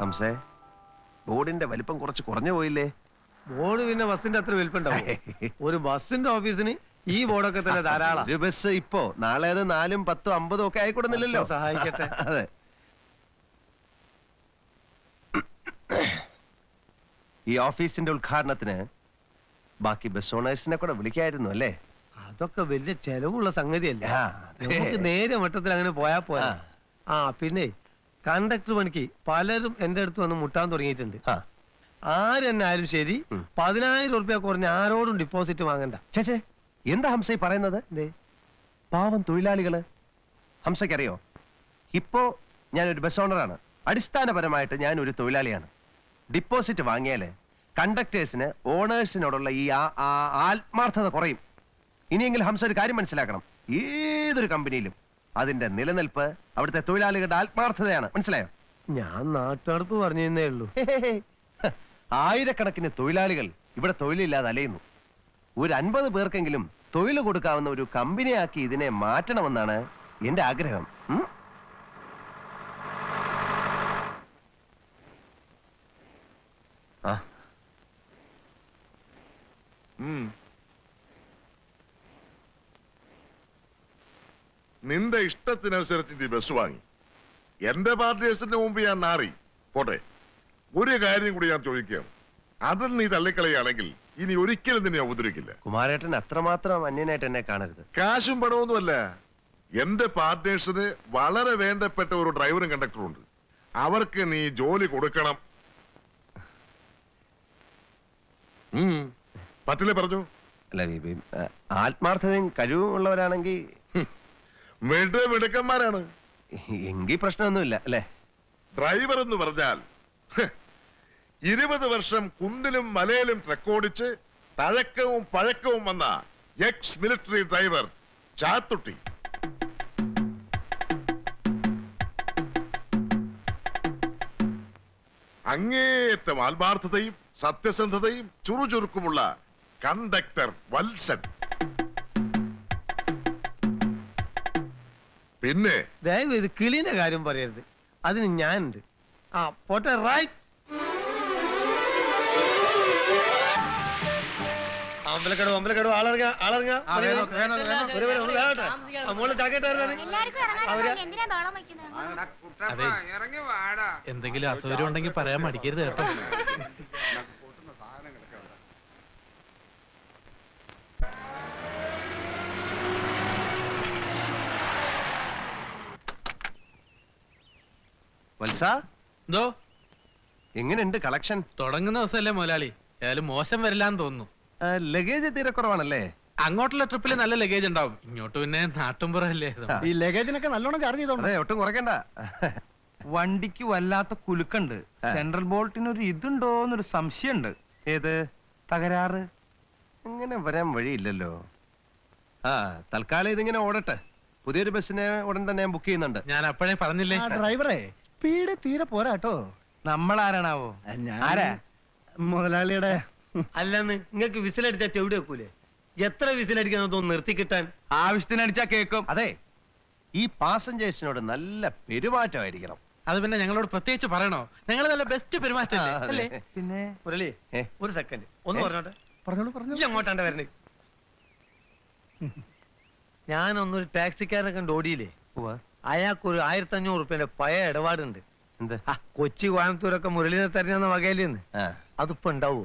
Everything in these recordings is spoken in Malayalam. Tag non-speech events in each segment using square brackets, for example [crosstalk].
ഹംസേ ബോർഡിന്റെ വലിപ്പം കുറച്ച് കുറഞ്ഞു പോയില്ലേ? ബോർഡ് പിന്നെ ബസ്സിന്റെ അത്ര വലിപ്പുണ്ടാവും [laughs] ഒരു ബസ്സിന്റെ ഓഫീസിന് ഈ ബോർഡൊക്കെ തന്നെ ധാരാളം. ഒരു ബസ് ഇപ്പോ നാളെ അത് നാലും പത്തും അമ്പതും ഒക്കെ ആയിക്കൊടുന്നില്ലല്ലോ. സഹായിക്കട്ടെ. [laughs] അതെ. ഈ ഓഫീസിന്റെ ഉദ്ഘാടനത്തിന് ബാക്കി ബസ് ഓണേഴ്സിനെ കൂടെ വിളിക്കായിരുന്നു അല്ലേ? അതൊക്കെ വലിയ ചെലവുള്ള സംഗതിയല്ല. നമുക്ക് നേരെ മട്ടത്തിൽ അങ്ങനെ പോയാ ആ. ആ പിന്നെ കണ്ടക്ടർ പണിക്ക് പലരും എന്റെ അടുത്ത് വന്ന് മുട്ടാൻ തുടങ്ങിയിട്ടുണ്ട്. ആ. ആരെന്നെ ആയാലും ശരി. പതിനായിരം ഉറുപ്പ്യ കുറഞ്ഞ ആരോടും ഡിപ്പോസിറ്റ് വാങ്ങണ്ട. ചേച്ചേ എന്താ ഹംസ പറയുന്നത്? പാവം തൊഴിലാളികൾ. ഹംസയ്ക്കറിയോ? ഇപ്പോ ഞാൻ ഒരു ബസ് ഓണറാണ് അടിസ്ഥാനപരമായിട്ട് ഞാൻ ഒരു തൊഴിലാളിയാണ്. ഡിപ്പോസിറ്റ് വാങ്ങിയാൽ കണ്ടക്ടേഴ്സിന് ഓണേഴ്സിനോടുള്ള ഈ ആത്മാർത്ഥത കുറയും. ഇനിയെങ്കിലും ഹംസ ഒരു കാര്യം മനസ്സിലാക്കണം. ഏതൊരു കമ്പനിയിലും അതിന്റെ നിലനിൽപ്പ് അവിടുത്തെ തൊഴിലാളികളുടെ ആത്മാർത്ഥതയാണ്. മനസ്സിലായോ? ഞാൻ നാട്ടടുത്ത് പറഞ്ഞേ ഉള്ളൂ. ആയിരക്കണക്കിന് തൊഴിലാളികൾ ഇവിടെ തൊഴിലില്ലാതെ അലയുന്നു. ഒരു അൻപത് പേർക്കെങ്കിലും തൊഴിൽ കൊടുക്കാവുന്ന ഒരു കമ്പനിയാക്കി ഇതിനെ മാറ്റണമെന്നാണ് എന്റെ ആഗ്രഹം. ഉം? ആ. നിന്റെ ഇഷ്ടത്തിനനുസരിച്ച് നീ ബസ് വാങ്ങി. എന്റെ പാർട്ടിയേഴ്സിന്റെ മുമ്പ് ഞാൻ നാറി. പോട്ടെ. ഒരു കാര്യം കൂടി ഞാൻ ചോദിക്കുകയാണ് അതിൽ നീ തള്ളിക്കളയാണെങ്കിൽ ഇനി ഒരിക്കലും നിന്നെ ഉപദ്രവിക്കില്ല. കുമാരേട്ടൻ അത്രമാത്രം അന്യനായിട്ട് എന്നെ കാണരുത്. കാശും പണമൊന്നുമല്ല എന്റെ പാർട്ട്നേഴ്സിന് വളരെ വേണ്ടപ്പെട്ട ഒരു ഡ്രൈവറും കണ്ടക്ടറും ഉണ്ട്. അവർക്ക് നീ ജോലി കൊടുക്കണം. പറ്റില്ലേ പറഞ്ഞു? അല്ല ആത്മാർത്ഥതയും കഴിവും മിട മിടുക്കന്മാരാണ്. എങ്കിൽ പ്രശ്നമൊന്നുമില്ല അല്ലേ? ഡ്രൈവർ എന്ന് പറഞ്ഞാൽ ഇരുപത് വർഷം കുന്നിലും മലയിലും ട്രക്കോടിച്ച് തഴക്കവും പഴക്കവും വന്ന എക്സ് മിലിറ്ററി ഡ്രൈവർ ചാത്തുട്ടി. അങ്ങേയറ്റം ആത്മാർത്ഥതയും സത്യസന്ധതയും ചുറുചുറുക്കുമുള്ള കണ്ടക്ടർ വത്സൻ. പിന്നെ? ദയവ് ഇത് കിളിന്റെ കാര്യം പറയരുത്. അതിന് ഞാനുണ്ട്. ആ പോട്ടെ റൈറ്റ് അമ്പലക്കടവ് അമ്പലക്കടവ് ആളിറങ്ങ ആളിറങ്ങ. മോളെ ചാക്കേട്ടായിരുന്നു എന്തെങ്കിലും അസൗകര്യം ഉണ്ടെങ്കിൽ പറയാൻ മടിക്കരുത് കേട്ടോ. [laughs] വത്സ? എന്തോ? എങ്ങനെയുണ്ട് കളക്ഷൻ? തുടങ്ങുന്ന ദിവസമല്ലേ മുതലാളി. ഏതായാലും മോശം വരില്ലാന്ന് തോന്നുന്നു. ലഗേജ് തീരെ കുറവാണല്ലേ? അങ്ങോട്ടുള്ള ട്രിപ്പിൽ നല്ല ലഗേജ് ഉണ്ടാവും. ഇങ്ങോട്ട് പിന്നെ നാട്ടുംപുറല്ലേ ഈ ലഗേജിനൊക്കെ നല്ലോണം ചാർജ് ചെയ്തോണ്ടേ ഒട്ടും കുറയ്ക്കണ്ട. വണ്ടിക്ക് വല്ലാത്ത കുലുക്കുണ്ട്. സെൻട്രൽ ബോൾട്ടിന് ഒരു ഇതുണ്ടോന്നൊരു സംശയമുണ്ട്. ഏത്? തകരാറ്. ഇങ്ങനെ വരാൻ വഴിയില്ലല്ലോ. ആ തൽക്കാലം ഇതിങ്ങനെ ഓടട്ടെ. പുതിയൊരു ബസ്സിനെ ഉടൻ തന്നെ ബുക്ക് ചെയ്യുന്നുണ്ട്. ഞാൻ അപ്പോഴേ പറഞ്ഞില്ലേ? ഡ്രൈവറെ സ്പീഡ് തീരെ പോരാ കേട്ടോ. നമ്മളാരാണാവോ? ആരാ? മുതലാളിയുടെ അല്ലെന്ന് നിങ്ങക്ക് വിസിലടിച്ചാ ചെവിടി വെക്കൂലേ? എത്ര വിസിലടിക്കാൻ തോന്നുന്നു നിർത്തി കിട്ടാൻ ആവശ്യത്തിനടിച്ചാ കേക്കും. അതെ ഈ പാസഞ്ചേഴ്സിനോട് നല്ല പെരുമാറ്റമായിരിക്കണം. അത് പിന്നെ ഞങ്ങളോട് പ്രത്യേകിച്ച് പറയണോ? ഞങ്ങൾ നല്ല ബെസ്റ്റ് പെരുമാറ്റം അല്ലേ? പിന്നെ? മുരളി ഏ? ഒരു സെക്കൻഡ് ഒന്ന് ഏ? പറഞ്ഞോട്ടെ? പറഞ്ഞോളൂ പറഞ്ഞു അങ്ങോട്ടാണ്ട് വരണേ ഞാനൊന്നൊരു ടാക്സിക്കാരനെ കണ്ട് ഓടിയില്ലേ? അയാൾക്ക് ഒരു ആയിരത്തി അഞ്ഞൂറ് റുപ്യന്റെ പഴയ ഇടപാടുണ്ട്. എന്ത്? ആ, കൊച്ചി കോയമ്പത്തൂരൊക്കെ മുരളീനെ തരുന്ന വകയിലെന്ന്. ആ, അതിപ്പോ ഉണ്ടാവോ?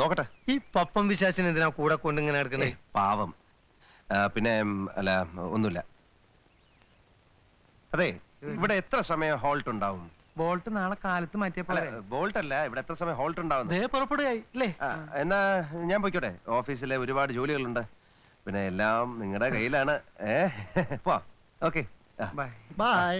നോക്കട്ടെ. ഈ പപ്പം വിശ്വാസിന് എന്തിനാ കൂടെ കൊണ്ട് ഇങ്ങനെ എടുക്കണേ ഏയ്, പാവം. ആ, പിന്നെ ഉം, അല്ല ഒന്നുമില്ല. അതെ ഇവിടെ എത്ര സമയം ഹോൾട്ട് ഉണ്ടാവും? ബോൾട്ട് നാളെ കാലത്ത് മാറ്റിയപ്പോ അല്ല ബോൾട്ട് അല്ല ഇവിടെ എത്ര സമയം ഹോൾട്ട് ഉണ്ടാവും ദേ പുറപ്പെടുകയായി അല്ലേ എന്നാ ഞാൻ പോയിക്കോട്ടെ. ഓഫീസിലെ ഒരുപാട് ജോലികളുണ്ട്. പിന്നെ എല്ലാം നിങ്ങളുടെ കയ്യിലാണ്. ഏ പോ ഓക്കെ ബൈ ബൈ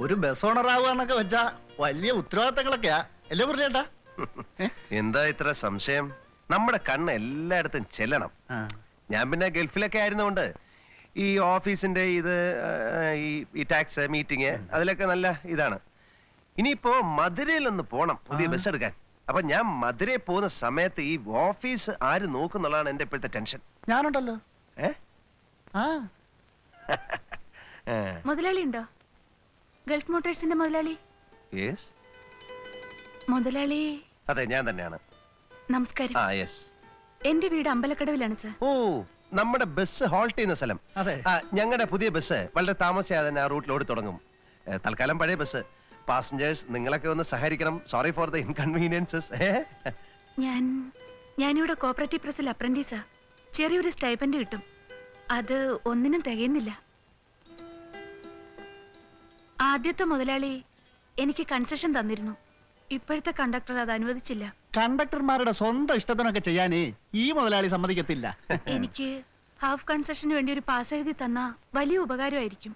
ഒരു ബസ് ഓണർ ആവുകയെന്നൊക്കെ വെച്ചാ വലിയ ഉത്തരവാദിത്തങ്ങളൊക്കെയാ. അല്ലേ പറഞ്ഞേട്ടാ [laughs] എന്താ ഇത്ര സംശയം? നമ്മുടെ കണ്ണ് എല്ലായിടത്തും ചെല്ലണം. ഞാൻ പിന്നെ ഗൾഫിലൊക്കെ ആയിരുന്നുകൊണ്ട് ഈ ഓഫീസിന്റെ ഇത് ഈ ടാക്സ് മീറ്റിംഗ് അതിലൊക്കെ നല്ല ഇതാണ്. ഇനിയിപ്പോ മധുരയിൽ ഒന്ന് പോണം. പുതിയ ബസ് എടുക്കാൻ അപ്പൊ ഞാൻ മധുരയിൽ പോകുന്ന സമയത്ത് ഈ ഓഫീസ് ആര് നോക്കുന്നുള്ളതാണ് എന്റെ ഇപ്പോഴത്തെ ടെൻഷൻ. ഞാനുണ്ടല്ലോ. ഏ? ആ. [laughs] മുതലാളി ഉണ്ടോ? ഗൾഫ് മോട്ടോഴ്സിന്റെ മുതലാളി? യെസ് മുതലാളി. അതെ ഞാൻ തന്നെയാണ്. നമസ്കാരം. ആ യെസ് എന്റെ വീട് അമ്പലക്കടവിലാണ് സർ. ഓ നമ്മുടെ ബസ് ഹോൾട്ട് ചെയ്യുന്ന സ്ഥലം. അതെ. ഞങ്ങളുടെ പുതിയ ബസ് വളരെ താമസിയാതെ തന്നെ ആ റൂട്ടിൽ ഓടി തുടങ്ങും. ഏ, തൽക്കാലം പഴയ ബസ്. പാസഞ്ചേഴ്സ് നിങ്ങളൊക്കെ ഒന്ന് സഹകരിക്കണം. സോറി ഫോർ ദ ഇൻകൺവീനിയൻസസ് ഞാൻ ഞാനിവിടെ കോപ്പറേറ്റീവ് പ്രസിൽ അപ്രന്റീസാ ചെറിയൊരു സ്റ്റൈപ്പൻഡ് കിട്ടും. അത് ഒന്നിനും തികയുന്നില്ല. ആദ്യത്തെ മുതലാളി എനിക്ക് കൺസെഷൻ തന്നിരുന്നു. ഇപ്പോഴത്തെ കണ്ടക്ടർ അത് അനുവദിച്ചില്ല. കണ്ടക്ടർമാരുടെ സ്വന്തം ഇഷ്ടത്തിനൊക്കെ ചെയ്യാനേ ഈ മുതലാളി സമ്മതിക്കത്തില്ല. [laughs] എനിക്ക് ഹാഫ് കൺസെഷന് വേണ്ടി ഒരു പാസ് എഴുതി തന്ന വലിയ ഉപകാരമായിരിക്കും.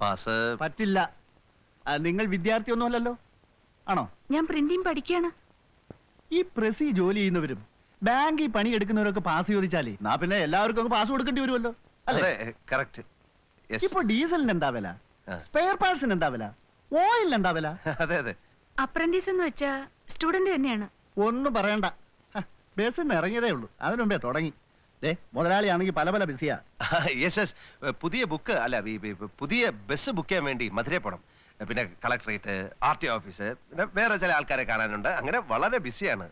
പാസ് പറ്റില്ല. നിങ്ങൾ വിദ്യാർത്ഥിയൊന്നുമല്ലല്ലോ. ആണോ? ഞാൻ പ്രിന്റിംഗ് പഠിക്കുകയാണ്. ഈ പ്രസി ജോലി ചെയ്യുന്നവരും ബാങ്കിൽ പണിയെടുക്കുന്നവരൊക്കെ പാസ് ചോദിച്ചാലേ നാ പിന്നെ എല്ലാവർക്കും അങ്ങ് പാസ് കൊടുക്കേണ്ടി വരുമല്ലോ. അതെ അല്ലേ കറക്റ്റ് ഇപ്പൊ ഡീസലിന് എന്താ വില? സ്പെയർ പാർട്സിന് എന്താ വില? ഓയിലിന് എന്താ വില? അതെ അതെ. അപ്രന്റീസ് എന്ന് വെച്ചാ സ്റ്റുഡന്റ് തന്നെയാണ്. ഒന്നും പറയണ്ട. ബസ് ബസ്സിന്ന് ഇറങ്ങിയതേ ഉള്ളൂ. അതിനു മുമ്പേ തുടങ്ങി. ദേ മുതലാളിയാണെങ്കിൽ പല പല ബിസിയാ. [laughs] യെസ് യെസ് പുതിയ ബുക്ക് അല്ല പുതിയ ബസ് ബുക്ക് ചെയ്യാൻ വേണ്ടി മധുരയിൽ പോകണം പിന്നെ കളക്ടറേറ്റ് ആർ ടി ഓഫീസ് പിന്നെ വേറെ ചില ആൾക്കാരെ കാണാനുണ്ട്. അങ്ങനെ വളരെ ബിസിയാണ്.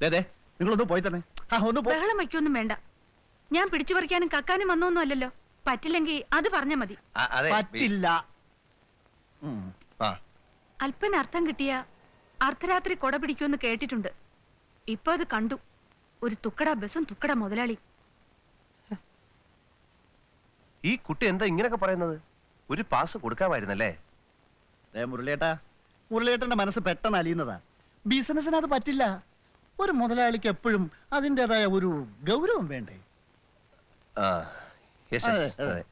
ദേ ദേ നിങ്ങളൊന്ന് പോയി തന്നെ. ആ ഒന്ന് പോ ബഹളം വയ്ക്കൊന്നും വേണ്ട. ഞാൻ പിടിച്ചു പറിക്കാനും കക്കാനും വന്നൊന്നും അല്ലല്ലോ പറ്റില്ലെങ്കിൽ അത് പറഞ്ഞ മതി. അതെ പറ്റില്ല. അർത്ഥം കിട്ടിയ അർദ്ധരാത്രി കൊട പിടിക്കുമെന്ന് കേട്ടിട്ടുണ്ട്. ഇപ്പൊ അത് കണ്ടു. ഒരു തുക്കട ബസും തുക്കട മുതലാളി. ഈ കുട്ടി എന്താ ഇങ്ങനെയൊക്കെ പറയുന്നത്? ഒരു പാസ് കൊടുക്കാമായിരുന്നല്ലേ? മുരളിയേട്ടാ മുരളിയേട്ടന്റെ മനസ്സ് പെട്ടെന്ന് അലിയുന്നതാ. ബിസിനസ്സിന് അത് പറ്റില്ല. ഒരു മുതലാളിക്ക് എപ്പോഴും അതിന്റെതായ ഒരു ഗൗരവം വേണ്ടേ? ആ യെസ് അതെ, അറിയാം അതെ. അതെ.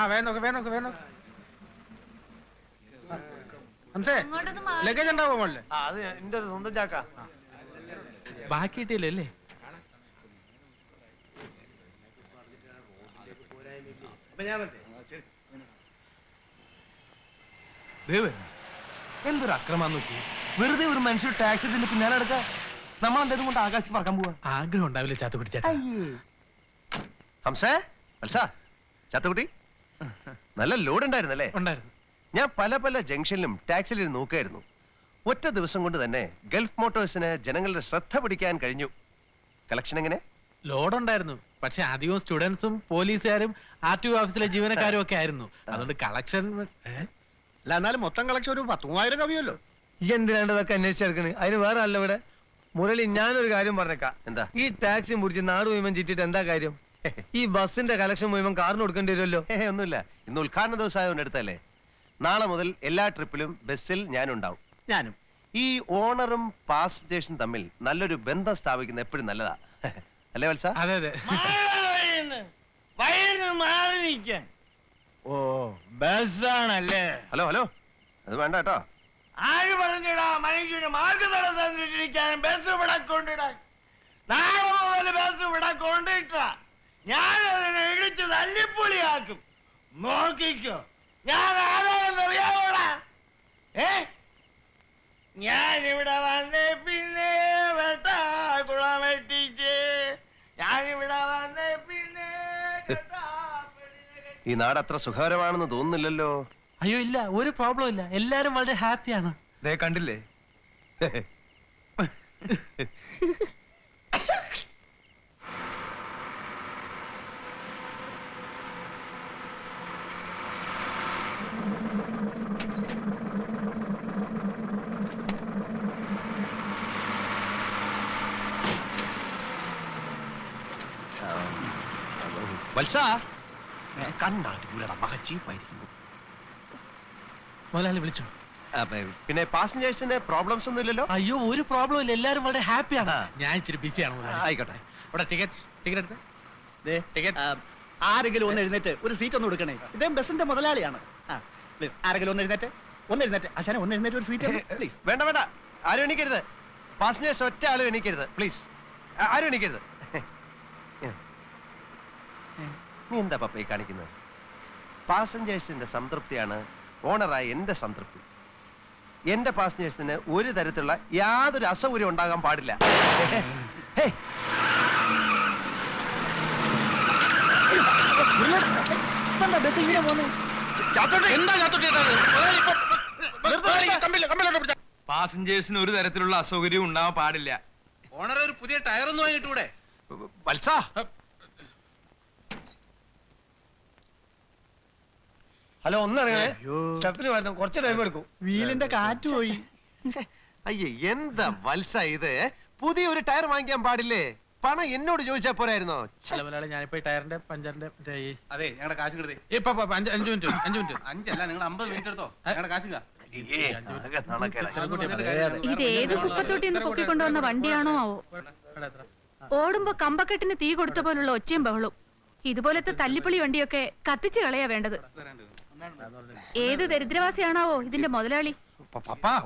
ആ വേണോ വേണോ വേണോ ഇറങ്ങ്. ആ ലഗേജ് ഉണ്ടാവോ മോളിൽ ആ, അത് എന്റെ ഒരു സ്വന്തം ചാക്ക. ബാക്കി കിട്ടിയില്ലേ എന്തൊരു അക്രമം നോക്കി. വെറുതെ ഒരു മനുഷ്യർ ടാക്സി ഇതിന്റെ പിന്നാലെ എടുക്ക നമ്മൾ എന്തെങ്കിലും കൊണ്ട് ആകാശത്ത് പറക്കാൻ പോവാ? ആഗ്രഹം ഉണ്ടാവില്ല ചാത്തു പിടിച്ചാ ഹംസേ വത്സ ചത്തുകുട്ടി നല്ല ലോഡ് ഉണ്ടായിരുന്നല്ലേ? ഉണ്ടായിരുന്നു. ഞാൻ പല പല ജംഗ്ഷനിലും ടാക്സിയിൽ നോക്കായിരുന്നു. ഒറ്റ ദിവസം കൊണ്ട് തന്നെ ഗൾഫ് മോട്ടോഴ്സിന് ജനങ്ങളുടെ ശ്രദ്ധ പിടിക്കാൻ കഴിഞ്ഞു. കളക്ഷൻ എങ്ങനെ? ലോഡ് ഉണ്ടായിരുന്നു പക്ഷെ അധികവും സ്റ്റുഡൻസും പോലീസുകാരും ആർ ടി ഓഫീസിലെ ജീവനക്കാരും ഒക്കെ ആയിരുന്നു. അതുകൊണ്ട് കളക്ഷൻ അല്ല എന്നാലും മൊത്തം കളക്ഷൻ ഒരു പത്ത് മൂവായിരം കവിയല്ലോ ഈ എന്തിനാണ്ട് ഇതൊക്കെ അന്വേഷിച്ചെടുക്കണ്? അതിന് വേറെ അല്ല ഇവിടെ. മുരളി ഞാനൊരു കാര്യം പറഞ്ഞേക്കാം. എന്താ? ഈ ടാക്സി മുടിച്ച് നാട് മുഴുവൻ ചുറ്റിട്ട് എന്താ കാര്യം? ഈ ബസിന്റെ കളക്ഷൻ മുഴുവൻ കാറിന് കൊടുക്കേണ്ടി വരുമല്ലോ. ഒന്നുമില്ല. ഇന്ന് ഉദ്ഘാടന ദിവസം ആയതുകൊണ്ട് എടുത്തല്ലേ നാളെ മുതൽ എല്ലാ ട്രിപ്പിലും ബസ്സിൽ ഞാനുണ്ടാവും. ഞാനും. ഈ ഓണറും പാസ് പാസഞ്ചേഴ്സും തമ്മിൽ നല്ലൊരു ബന്ധം സ്ഥാപിക്കുന്നത് എപ്പോഴും നല്ലതാ. [laughs] അല്ലേ വത്സ? അതെ അതെ. ഓ ബസ്സാണല്ലേ? Hello hello. അത് വേണ്ട കേട്ടോ. ആര് പറഞ്ഞിടാ മനുഷ്യന് ബസ് ഇവിടെ കൊണ്ടിടാൻ നാളെ മുതൽ ബസ് ഇവിടെ കൊണ്ടിട്ട ഞാൻ അതിനെ ഇടിച്ച് തല്ലിപ്പൊളിയാക്കും. നോക്കിക്കോ. ഞാൻ ആരാണെന്ന് അറിയാവോടാ ഏ? ഞാൻ ഇവിടെ വന്ന് പിന്നെ വെട്ടാക്കുളം വെട്ടിച്ച് ഞാൻ ഇവിടെ വന്നേ പിന്നെ ഈ നാട് അത്ര സുഖകരമാണെന്ന് തോന്നുന്നില്ലല്ലോ. അയ്യോ ഇല്ല ഒരു പ്രോബ്ലം ഇല്ല. എല്ലാരും വളരെ ഹാപ്പിയാണ് ദേ കണ്ടില്ലേ? [laughs] വത്സ. കണ്ണാട്ടിപൂലട മക ചീപ്പായിരിക്കുന്നു മുതലാളി വിളിച്ചോ? പിന്നെ പാസഞ്ചേഴ്സിന് പ്രോബ്ലംസ് ഒന്നും ഇല്ലല്ലോ? അയ്യോ ഒരു പ്രോബ്ലം ഇല്ല. എല്ലാരും വളരെ ഹാപ്പിയാണ് ഞാൻ ഇച്ചിരി ബിസിയാണ് ആയിക്കോട്ടെ. ഇവിടെ ടിക്കറ്റ് ടിക്കറ്റ് എടുത്ത്. ടിക്കറ്റ് ആരെങ്കിലും ഒന്ന് എഴുന്നേറ്റ് ഒരു സീറ്റ് ഒന്ന് കൊടുക്കണേ. ഇദ്ദേഹം ബസിന്റെ മുതലാളിയാണ്. ആ, please, ആരെങ്കിലും ഒന്ന് എഴുന്നേറ്റ്. ഒന്ന് എഴുന്നേറ്റ്. അശാനെ ഒന്ന് എഴുന്നേറ്റ് ഒരു സീറ്റ് പ്ലീസ് വേണ്ട വേണ്ട. ആരും എണീക്കരുത്. പാസഞ്ചേഴ്സ് ഒറ്റ ആളും എണീക്കരുത്. പ്ലീസ് ആരും എണീക്കരുത്. നീ എന്താ പപ്പ ഈ കാണിക്കുന്നത്? പാസഞ്ചേഴ്സിന്റെ സംതൃപ്തിയാണ് ഓണറായ എന്റെ സംതൃപ്തി. എന്റെ പാസഞ്ചേഴ്സിന് ഒരു തരത്തിലുള്ള യാതൊരു അസൗകര്യം ഉണ്ടാകാൻ പാടില്ല. ബസ് ഇങ്ങനെ പാസഞ്ചേഴ്സിന് ഒരു തരത്തിലുള്ള അസൗകര്യവും ഉണ്ടാവാൻ പാടില്ല. ഓണർ ഒരു പുതിയ ടയർ ഒന്നും വാങ്ങിട്ടൂടെ വത്സ ഹലോ ഒന്നിറങ്ങണേ സ്റ്റെപ്പിന് വരണം കുറച്ച് ടൈം എടുക്കും. വീലിന്റെ കാറ്റ് പോയി. അയ്യേ എന്താ വത്സ ഇത്? പുതിയ ഒരു ടയർ വാങ്ങിക്കാൻ പാടില്ലേ? പണം എന്നോട് ചോദിച്ചാ പോരായിരുന്നോ? അല്ല മുതലാളി ഞാനിപ്പോ ഈ ടയറിന്റെ പഞ്ചറിന്റെ അതെ ഞങ്ങളുടെ കാശ് കിട്ടി ഇപ്പൊ അഞ്ച് അഞ്ച് മിനിറ്റ് അഞ്ച് മിനിറ്റ്. അഞ്ചല്ല നിങ്ങൾ അമ്പത് മിനിറ്റ് എടുത്തോ. ഞങ്ങളുടെ കാശ്. ഇത്. ഏത് കുപ്പത്തൊട്ടി പൊക്കിക്കൊണ്ടുവന്ന വണ്ടിയാണോ ആവോ? ഓടുമ്പോ കമ്പക്കെട്ടിന് തീ കൊടുത്ത പോലുള്ള ഒച്ചയും ബഹളും. ഇതുപോലത്തെ തല്ലിപ്പൊളി വണ്ടിയൊക്കെ കത്തിച്ചു കളയാ വേണ്ടത്. ഏത് ദരിദ്രവാസിയാണാവോ ഇതിന്റെ മുതലാളി?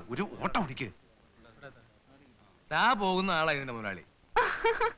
ഒരു ഓട്ടം ഓടിക്ക് പോകുന്ന ആളാ ഇതിന്റെ മുതലാളി. [laughs]